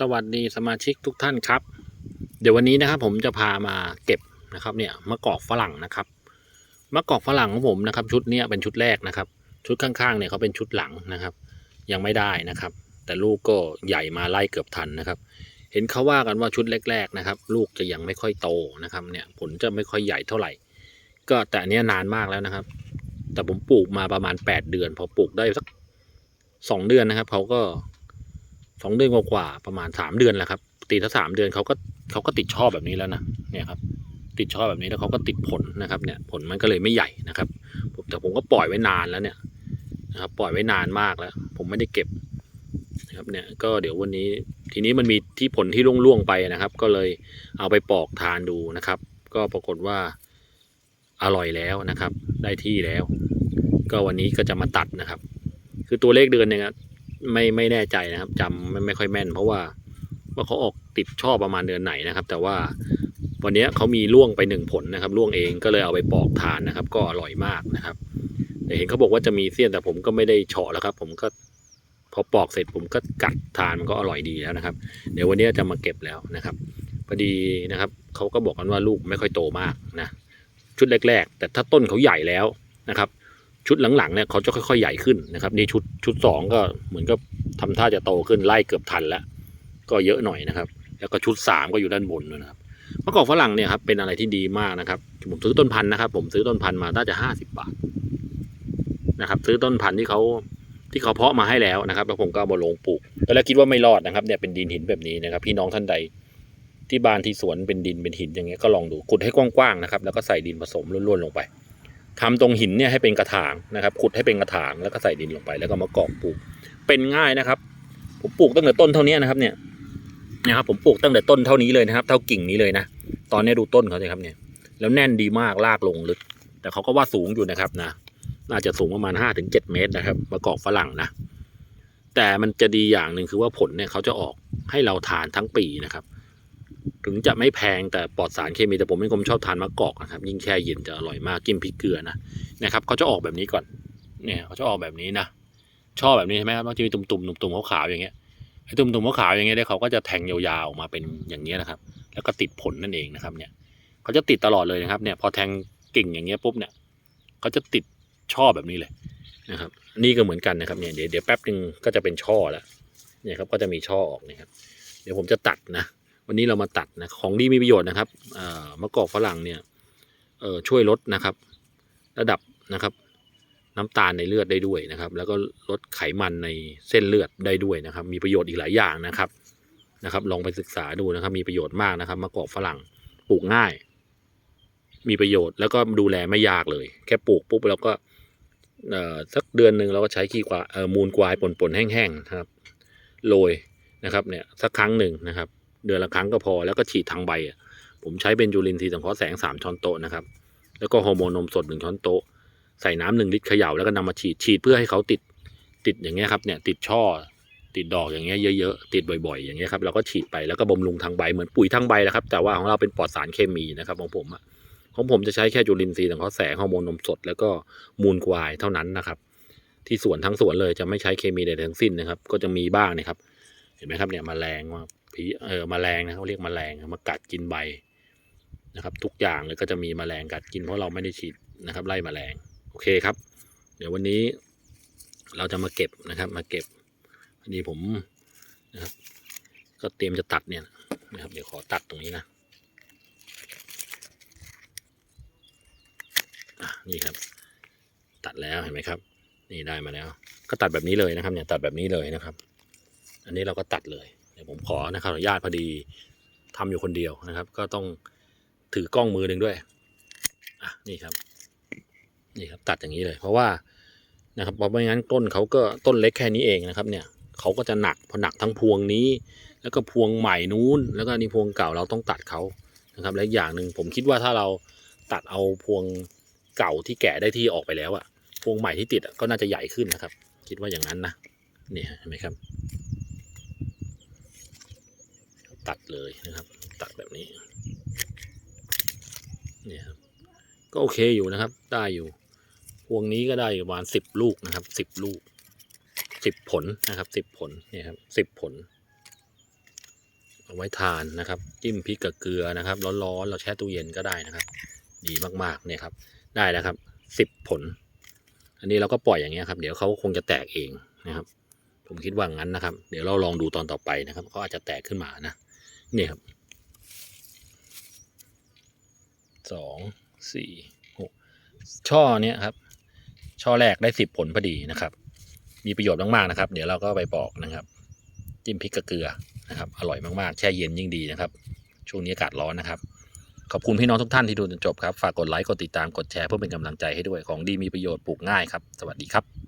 สวัสดีสมาชิกทุกท่านครับ เดี๋ยววันนี้นะครับผมจะพามาเก็บนะครับเนี่ยมะกอกฝรั่งนะครับมะกอกฝรั่งของผมนะครับ ชุดเนี้ยเป็นชุดแรกนะครับ ชุดข้างๆเนี่ยเขาเป็นชุดหลังนะครับ ยังไม่ได้นะครับ แต่ลูกก็ใหญ่มาไล่เกือบทันนะครับ เห็นเขาว่ากันว่าชุดแรก ๆนะครับ ลูกจะยังไม่ค่อยโตนะครับเนี่ยผลจะไม่ค่อยใหญ่เท่าไหร่ ก็แต่อันเนี้ยนานมากแล้วนะครับ แต่ผมปลูกมาประมาณแปดเดือน พอปลูกได้สักสองเดือนนะครับเขาก็ สองเดือนกว่าๆประมาณสามเดือนแหละครับตีถ้าสามเดือนเขาก็เขาก็ติดช่อแบบนี้แล้วนะเนี่ยครับติดช่อแบบนี้แล้วเขาก็ติดผลนะครับเนี่ยผลมันก็เลยไม่ใหญ่นะครับแต่ผมก็ปล่อยไว้นานแล้วเนี่ยนะครับปล่อยไว้นานมากแล้ว ผมไม่ได้เก็บนะครับเนี่ยก็เดี๋ยววันนี้ทีนี้มันมีที่ผลที่ร่วงๆไปนะครับ ก็เลยเอาไปปอกทานดูนะครับ ก็ปรากฏว่าอร่อยแล้วนะครับ ได้ที่แล้ว ก็วันนี้ก็จะมาตัดนะครับ คือตัวเลขเดือนเนี่ย ไม่ไม่แน่ใจนะครับจำไม่ไม่ค่อยแม่น เพราะว่าว่าเขาออกติดช่อประมาณเดือนไหนนะครับ แต่ว่าวันนี้เขามีล่วงไปหนึ่งผลนะครับล่วงเองก็เลยเอาไปปอกทานนะครับ ก็อร่อยมากนะครับแต่เห็นเขาบอกว่าจะมีเสี้ยนแต่ผมก็ไม่ได้เฉาะแล้วครับ ผมก็พอปอกเสร็จผมก็กัดทานมันก็อร่อยดีแล้วนะครับ เดี๋ยววันนี้จะมาเก็บแล้วนะครับพอดีนะครับเขาก็บอกกันว่าลูกไม่ค่อยโตมากนะชุดแรก ๆ แต่ถ้าต้นเขาใหญ่แล้วนะครับ ชุดหลังๆเนี่ยเขาจะค่อยๆใหญ่ขึ้นนะครับนี่ชุดชุดสองก็เหมือนกับทำท่าจะโตขึ้นไล่เกือบทันแล้ว ก็เยอะหน่อยนะครับ แล้วก็ชุดสามก็อยู่ด้านบนนะครับมะกอกฝรั่งเนี่ยครับเป็นอะไรที่ดีมากนะครับผมซื้อต้นพันธุ์นะครับ ผมซื้อต้นพันธุ์มาน่าจะห้าสิบบาทนะครับ ซื้อต้นพันธุ์ที่เขาที่เขาเพาะมาให้แล้วนะครับ แล้วผมก็เอามาลงปลูกตอนแรกคิดว่าไม่รอดนะครับเนี่ยเป็นดินหินแบบนี้นะครับ พี่น้องท่านใดที่บ้านที่สวนเป็นดินเป็นหินอย่างเงี้ยก็ลองดูขุดให้กว้างๆนะครับ แล้วก็ใส่ดินผสมล้วนๆลงไป ทำตรงหินเนี่ยให้เป็นกระถางนะครับ ขุดให้เป็นกระถางแล้วก็ใส่ดินลงไปแล้วก็มากอกปลูก เป็นง่ายนะครับ ผมปลูกตั้งแต่ต้นเท่านี้นะครับ เนี่ยนะครับผมปลูกตั้งแต่ต้นเท่านี้เลยนะครับ เท่ากิ่งนี้เลยนะตอนนี้ดูต้นเขาสิครับเนี่ย แล้วแน่นดีมากลากลงลึก แต่เขาก็ว่าสูงอยู่นะครับนะน่าจะสูงประมาณห้าถึงเจ็ดเมตรนะครับมะกอกฝรั่งนะแต่มันจะดีอย่างหนึ่งคือว่าผลเนี่ยเขาจะออกให้เราทานทั้งปีนะครับ ถึงจะไม่แพงแต่ปลอดสารเคมีแต่ผมเป็นคนชอบทานมะกอกนะครับ ยิ่งแช่เย็นจะอร่อยมากกินพริกเกลือนะนะครับเขาจะออกแบบนี้ก่อนเนี่ยเขาจะออกแบบนี้นะช่อแบบนี้ใช่ไหมครับมันจะมีตุ่มๆตุ่มๆขาวๆอย่างเงี้ยไอ้ตุ่มๆขาวๆอย่างเงี้ยเนี่ยเขาก็จะแทงยาวๆออกมาเป็นอย่างเงี้ยนะครับ แล้วก็ติดผลนั่นเองนะครับเนี่ยเขาจะติดตลอดเลยนะครับเนี่ยพอแทงกิ่งอย่างเงี้ยปุ๊บเนี่ยเขาจะติดช่อแบบนี้เลยนะครับนี่ก็เหมือนกันนะครับเนี่ยเดี๋ยวเดี๋ยวแป๊บหนึ่งก็จะเป็นช่อแล้วเนี่ยครับก็จะมีช่อออกนะครับ เดี๋ยวผมจะตัดนะ วันนี้เรามาตัดนะของดีมีประโยชน์นะครับมะกอกฝรั่งเนี่ยช่วยลดนะครับ ระดับนะครับ น้ำตาลในเลือดได้ด้วยนะครับ แล้วก็ลดไขมันในเส้นเลือดได้ด้วยนะครับ มีประโยชน์อีกหลายอย่างนะครับนะครับ ลองไปศึกษาดูนะครับ มีประโยชน์มากนะครับมะกอกฝรั่งปลูกง่าย มีประโยชน์แล้วก็ดูแลไม่ยากเลย แค่ปลูกปุ๊บแล้วก็สักเดือนหนึ่งเราก็ใช้ขี้ควายเอ่อมูลควายปนๆแห้งๆนะครับโรยนะครับเนี่ยสักครั้งหนึ่งนะครับ เดือนละครั้งก็พอแล้วก็ฉีดทางใบผมใช้เป็นจูลินทรีย์สังเคราะห์แสงสามช้อนโต๊ะนะครับ แล้วก็ฮอร์โมนนมสดหนึ่งช้อนโต๊ะ ใส่น้ำหนึ่งลิตรเขย่าแล้วก็นำมาฉีดฉีดเพื่อให้เขาติดติดอย่างเงี้ยครับเนี่ยติดช่อ ติดดอกอย่างเงี้ยเยอะๆติดบ่อยๆ อย่างเงี้ยครับเราก็ฉีดไปแล้วก็บำรุงทางใบเหมือนปุ๋ยทางใบแหละครับ แต่ว่าของเราเป็นปลอดสารเคมีนะครับของผมอะของผมจะใช้แค่จุลินทรีย์สังเคราะห์แสงฮอร์โมนนมสด แล้วก็มูลควายเท่านั้นนะครับ ที่สวนทั้งสวนเลยจะไม่ใช้เคมีใดทั้งสิ้นนะครับ ก็จะมีบ้างนะครับ เห็นไหมครับเนี่ยแมลงมา ผีเออแมลงนะเขาเรียกแมลงมากัดกินใบนะครับ ทุกอย่างเลยก็จะมีแมลงกัดกินเพราะเราไม่ได้ฉีดนะครับไล่แมลงโอเคครับ เดี๋ยววันนี้เราจะมาเก็บนะครับ มาเก็บพอันนี้ผมนะครับ ก็เตรียมจะตัดเนี่ยนะครับ เดี๋ยวขอตัดตรงนี้นะนี่ครับ ตัดแล้วเห็นไหมครับ นี่ได้มาแล้ว ก็ตัดแบบนี้เลยนะครับ เนี่ยตัดแบบนี้เลยนะครับ อันนี้เราก็ตัดเลย เดี๋ยวผมขอนะครับอนุญาตพอดีทำอยู่คนเดียวนะครับ ก็ต้องถือกล้องมือหนึ่งด้วยอะนี่ครับนี่ครับตัดอย่างนี้เลย เพราะว่านะครับเพราะไม่งั้นต้นเขาก็ต้นเล็กแค่นี้เองนะครับ เนี่ยเขาก็จะหนักพอหนักทั้งพวงนี้ แล้วก็พวงใหม่นู้น แล้วก็นี่พวงเก่าเราต้องตัดเขานะครับ และอย่างหนึ่งผมคิดว่าถ้าเราตัดเอาพวงเก่าที่แกะได้ที่ออกไปแล้วอะพวงใหม่ที่ติดก็น่าจะใหญ่ขึ้นนะครับ คิดว่าอย่างนั้นนะนี่เห็นไหมครับ ตัดเลยนะครับ ตัดแบบนี้เนี่ยครับก็โอเคอยู่นะครับ ได้อยู่ พวงนี้ก็ได้ประมาณสิบลูกนะครับสิบลูกสิบผลนะครับสิบผลเนี่ยครับสิบผล เอาไว้ทานนะครับ จิ้มพริกกับเกลือนะครับ ร้อนๆเราแช่ตู้เย็นก็ได้นะครับ ดีมากๆเนี่ยครับ ได้แล้วครับสิบผล อันนี้เราก็ปล่อยอย่างเงี้ยครับ เดี๋ยวเขาคงจะแตกเองนะครับ ผมคิดว่างั้นนะครับ เดี๋ยวเราลองดูตอนต่อไปนะครับเขาอาจจะแตกขึ้นมานะ นี่ครับสองสี่หกช่อเนี้ยครับ ช่อแรกได้สิบผลพอดีนะครับ มีประโยชน์มาก ๆ นะครับ เดี๋ยวเราก็ไปปอกนะครับ จิ้มพริกกับเกลือนะครับ อร่อยมาก ๆ แช่เย็นยิ่งดีนะครับ ช่วงนี้อากาศร้อนนะครับ ขอบคุณพี่น้องทุกท่านที่ดูจนจบครับ ฝากกดไลค์ กดติดตาม กดแชร์เพื่อเป็นกำลังใจให้ด้วย ของดีมีประโยชน์ปลูกง่ายครับ สวัสดีครับ